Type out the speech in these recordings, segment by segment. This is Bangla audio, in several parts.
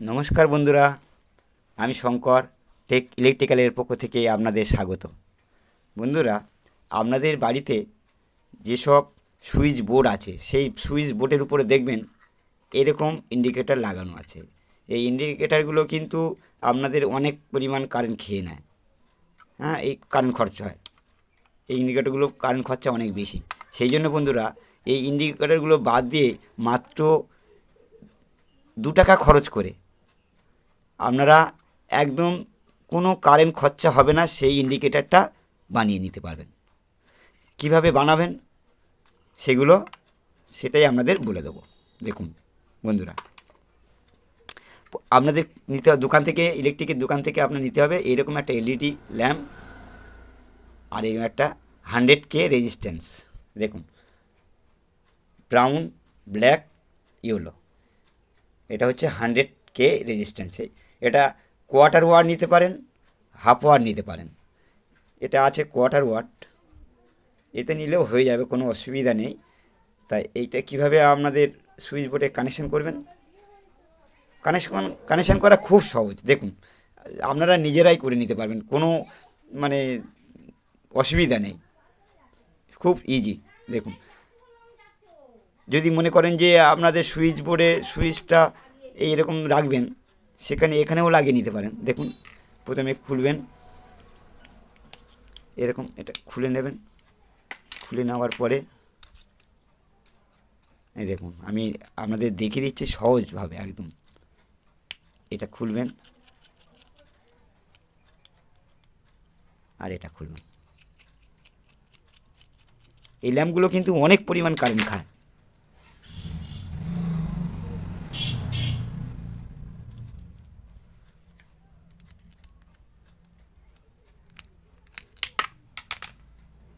নমস্কার বন্ধুরা, আমি শঙ্কর, টেক ইলেকট্রিক্যালের পক্ষ থেকে আপনাদের স্বাগত। বন্ধুরা, আপনাদের বাড়িতে যেসব সুইচ বোর্ড আছে, সেই সুইচ বোর্ডের উপরে দেখবেন এরকম ইন্ডিকেটর লাগানো আছে। এই ইন্ডিকেটারগুলো কিন্তু আপনাদের অনেক পরিমাণ কারেন্ট খেয়ে নেয়। হ্যাঁ এই কারেন্ট খরচা হয়। এই ইন্ডিকেটরগুলো কারেন্ট খরচা অনেক বেশি। সেই জন্য বন্ধুরা, এই ইন্ডিকেটারগুলো বাদ দিয়ে মাত্র দু টাকা খরচ করে আপনারা একদম কোনো কারেন্ট খরচা হবে না, সেই ইন্ডিকেটারটা বানিয়ে নিতে পারবেন। কীভাবে বানাবেন সেগুলো সেটাই আপনাদের বলে দেবো। দেখুন বন্ধুরা, আপনাদের নিতে হবে, দোকান থেকে ইলেকট্রিকের দোকান থেকে আপনার নিতে হবে এরকম একটা এলইডি ল্যাম্প আর এরকম একটা হান্ড্রেড কে রেজিস্ট্যান্স দেখুন ব্রাউন ব্ল্যাক ইয়েলো এটা হচ্ছে হান্ড্রেড কে রেজিস্ট্যান্সে এটা কোয়ার্টার ওয়াট নিতে পারেন হাফ ওয়াট নিতে পারেন। এটা আছে কোয়ার্টার ওয়াট এতে নিলেও হয়ে যাবে, কোনো অসুবিধা নেই। তাই এইটা কীভাবে আপনাদের সুইচ বোর্ডে কানেকশান করবেন? কানেকশন কানেকশান করা খুব সহজ। দেখুন, আপনারা নিজেরাই করে নিতে পারবেন, কোনো মানে অসুবিধা নেই। খুব ইজি দেখুন। যদি মনে করেন যে আপনাদের সুইচ বোর্ডে সুইচটা এইরকম রাখবেন সেখানে এখানেও লাগিয়ে নিতে পারেন। দেখুন, প্রথমে খুলবেন। এরকম এটা খুলে নেবেন। খুলে নেওয়ার পরে এই দেখুন, আমি আপনাদের দেখিয়ে দিচ্ছি সহজভাবে একদম। এটা খুলবেন। আর এটা খুলবেন। এই ল্যাম্পগুলো কিন্তু অনেক পরিমাণ কারেন্ট খায়।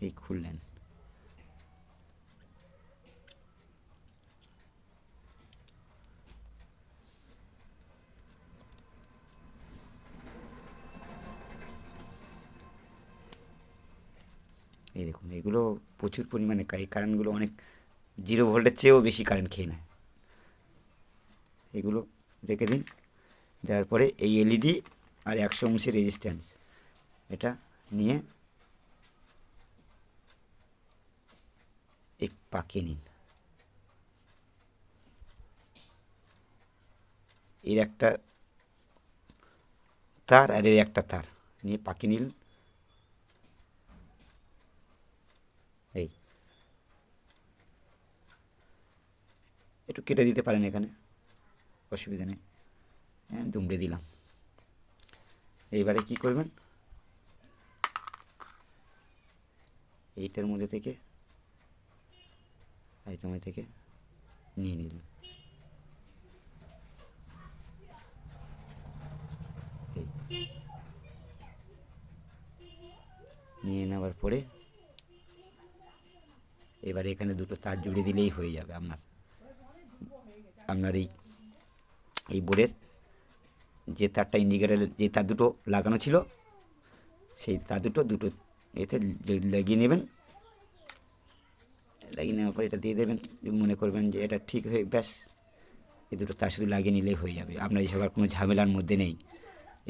এই খুললেন। এই দেখুন, এগুলো প্রচুর পরিমাণে এই কারেন্টগুলো অনেক জিরো ভোল্টের চেয়েও বেশি কারেন্ট খেয়ে নেয়। এগুলো রেখে দিন, দেওয়ার পরে এই এলইডি আর একশো অংশের রেজিস্ট্যান্স এটা নিয়ে এই পাকিয়ে নিন। এর একটা তার আর এর একটা তার। নিয়ে পাকিয়ে নিন। এই। একটু কেটে দিতে পারেন এখানে। অসুবিধা নেই। হ্যাঁ দুমড়ে দিলাম। এইবারে কি করবেন? এইটার মধ্যে থেকে মধ্যে থেকে নিয়ে এই। নিয়ে নেওয়ার পরে এবারে এখানে দুটো তার জুড়ে দিলেই হয়ে যাবে আপনার। আপনার এই এই বোর্ডের যে তারটা ইন্ডিকেটার যে তার দুটো লাগানো ছিল, সেই তার দুটো দুটো এতে লাগিয়ে নেবেন। লাগিয়ে নেওয়ার পর এটা দিয়ে দেবেন, মনে করবেন যে এটা ঠিক হয়ে, ব্যাস। এই দুটো তার শুধু লাগিয়ে নিলেই হয়ে যাবে। আপনার এসব আর কোনো ঝামেলার মধ্যে নেই।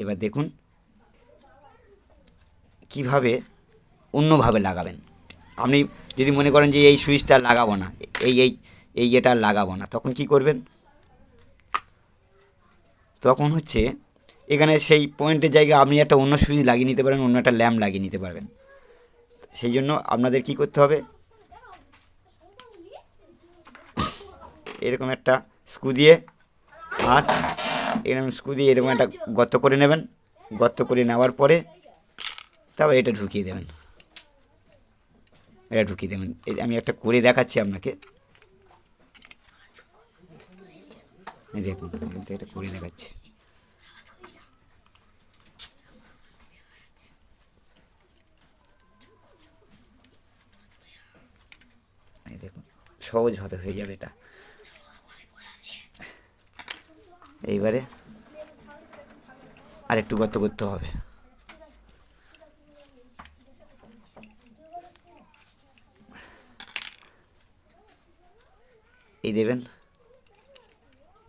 এবার দেখুন কীভাবে অন্যভাবে লাগাবেন। আপনি যদি মনে করেন যে এই সুইচটা লাগাবো না, এই এই এই এটা লাগাবো না, তখন কি করবেন? তখন হচ্ছে এখানে সেই পয়েন্টের জায়গায় আপনি একটা অন্য সুইচ লাগিয়ে নিতে পারেন, অন্য একটা ল্যাম্প লাগিয়ে নিতে পারবেন। সেই জন্য আপনাদের কি করতে হবে? এরকম একটা স্ক্রু দিয়ে আর এরকম স্ক্রু দিয়ে এরকম একটা গর্ত করে নেবেন। গর্ত করে নেওয়ার পরে তারপর এটা ঢুকিয়ে দেবেন। এটা ঢুকিয়ে দেবেন। আমি একটা করে দেখাচ্ছি আপনাকে। দেখুন এটা করে দেখাচ্ছি। দেখুন, সহজভাবে হয়ে যাবে এটা। এইবারে আর একটু গর্ত করতে হবে। এই দেবেন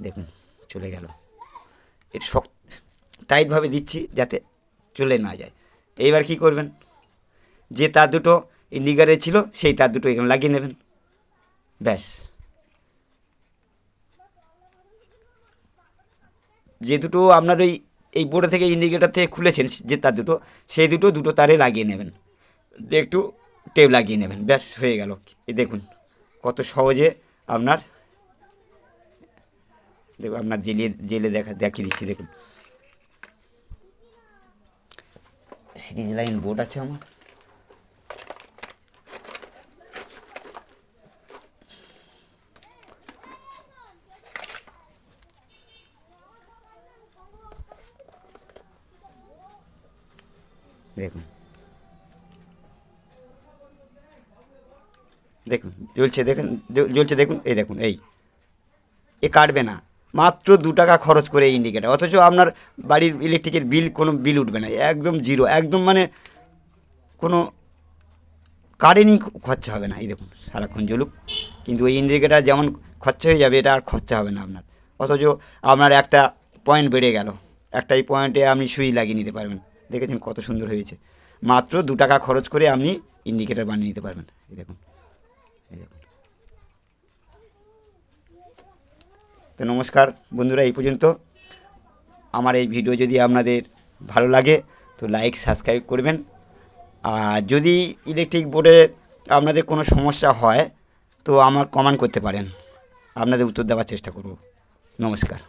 দেখুন, চলে গেল। এর শক্ত, টাইটভাবে দিচ্ছি যাতে চলে না যায়। এইবার কি করবেন? যে তার দুটো ইন্ডিকেটারে ছিল, সেই তার দুটো এখানে লাগিয়ে নেবেন। ব্যাস। যে দুটো আপনার ওই, এই বোর্ডে থেকে ইন্ডিকেটার থেকে খুলেছেন যে তার দুটো, সেই দুটো দুটো তারে লাগিয়ে নেবেন। দিয়ে একটু টেপ লাগিয়ে নেবেন। ব্যাস, হয়ে গেল। দেখুন, কত সহজে আপনার, দেখুন আপনার জেলে জেলে দেখা, দেখিয়ে দিচ্ছি, দেখুন। সিরিজ লাইন বোর্ড আছে আমার। দেখুন। দেখুন, জ্বলছে দেখুন জ্বলছে, দেখুন, এই দেখুন, এই। এ কাটবে না। মাত্র দু টাকা খরচ করে এই ইন্ডিকেটার অথচ আপনার বাড়ির ইলেকট্রিকের বিল কোনো বিল উঠবে না, একদম জিরো একদম মানে কোনো কারেন্টই খরচা হবে না, এই দেখুন, সারাক্ষণ জ্বলুক। কিন্তু ওই ইন্ডিকেটার যেমন খরচা হয়ে যাবে, এটা আর খরচা হবে না আপনার। অথচ আপনার একটা পয়েন্ট বেড়ে গেল একটা এই পয়েন্টে আপনি সুই লাগিয়ে নিতে পারবেন। দেখেছেন কত সুন্দর হয়েছে। মাত্র দু টাকা খরচ করে আপনি ইন্ডিকেটার বানিয়ে নিতে পারবেন। এই দেখুন। এই দেখুন। তো নমস্কার বন্ধুরা, এই পর্যন্ত। আমার এই ভিডিও যদি আপনাদের ভালো লাগে, তো লাইক সাবস্ক্রাইব করবেন। আর যদি ইলেকট্রিক বোর্ডে আপনাদের কোনো সমস্যা হয়, তো আমার কমেন্ট করতে পারেন। আপনাদের উত্তর দেওয়ার চেষ্টা করব। নমস্কার।